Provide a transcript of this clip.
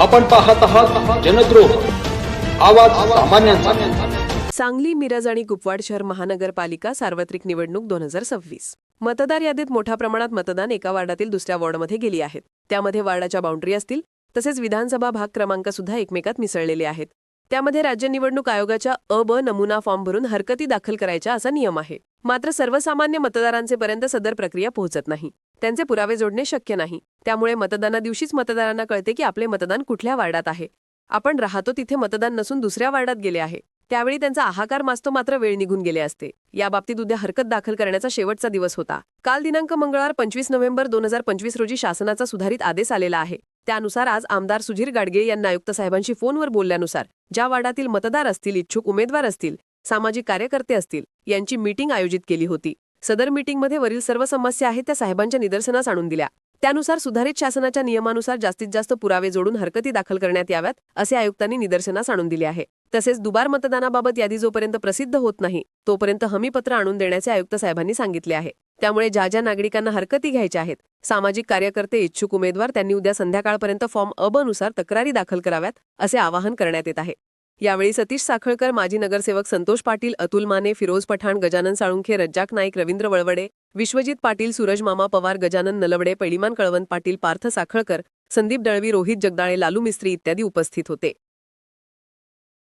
आपण पाहत आहात जनद्रोह. आवाज सामान्यांचा. सांगली मिरज आणि कुपवाड शहर महानगरपालिका सार्वत्रिक निवडणूक दोन हजार सव्वीस. मतदार यादीत मोठ्या प्रमाणात मतदान एका वार्डातील दुसऱ्या वॉर्डमध्ये गेली आहेत. त्यामध्ये वार्डाच्या बाउंड्री असतील तसेच विधानसभा भाग क्रमांक सुद्धा एकमेकात मिसळलेले आहेत. त्यामध्ये राज्य निवडणूक आयोगाच्या अ ब नमुना फॉर्म भरून हरकती दाखल करायच्या असा नियम आहे. मात्र सर्वसामान्य मतदारांचेपर्यंत सदर प्रक्रिया पोहोचत नाही. त्यांचे पुरावे जोडणे शक्य नाही. त्यामुळे मतदाना दिवशीच मतदारांना कळते की आपले मतदान कुठल्या वार्डात आहे. आपण राहतो तिथे मतदान नसून दुसऱ्या वार्डात गेले आहे. त्यावेळी त्यांचा हाहाकार मासतो मात्र वेळ निघून गेले असते. याबाबतीत उद्या हरकत दाखल करण्याचा शेवटचा दिवस होता. काल दिनांक मंगळवार पंचवीस नोव्हेंबर दोन हजार पंचवीस रोजी शासनाचा सुधारित आदेश आलेला आहे. त्यानुसार आज आमदार सुधीर गाडगे यांना आयुक्त साहेबांशी फोनवर बोलल्यानुसार ज्या वार्डातील मतदार असतील इच्छुक उमेदवार असतील सामाजिक कार्यकर्ते असतील यांची मीटिंग आयोजित केली होती. सदर मीटिंगमध्ये वरील सर्व समस्या आहेत त्या साहेबांच्या निदर्शनास आणून दिल्या. त्यानुसार सुधारित शासनाच्या नियमानुसार जास्तीत जास्त पुरावे जोडून हरकती दाखल करण्यात याव्यात असे आयुक्तांनी निदर्शनास आणून दिले आहे. तसेच दुबार मतदानाबाबत यादी जोपर्यंत प्रसिद्ध होत नाही तोपर्यंत हमीपत्र आणून देण्याचे आयुक्त साहेबांनी सांगितले आहे. त्यामुळे ज्या ज्या नागरिकांना हरकती घ्यायच्या आहेत सामाजिक कार्यकर्ते इच्छुक उमेदवार त्यांनी उद्या संध्याकाळपर्यंत फॉर्म अबनुसार तक्रारी दाखल कराव्यात असे आवाहन करण्यात येत आहे. यावेळी सतीश साखळकर माजी नगरसेवक संतोष पाटील अतुल माने फिरोज पठाण गजानन साळुंखे रज्जाक नाईक रवींद्र वळवडे विश्वजित पाटील सूरज मामा पवार गजानन नलवडे पैलिमान कळवंत पाटील पार्थ साखळकर संदीप दळवी रोहित जगदाळे लालू मिस्त्री इत्यादी उपस्थित होते.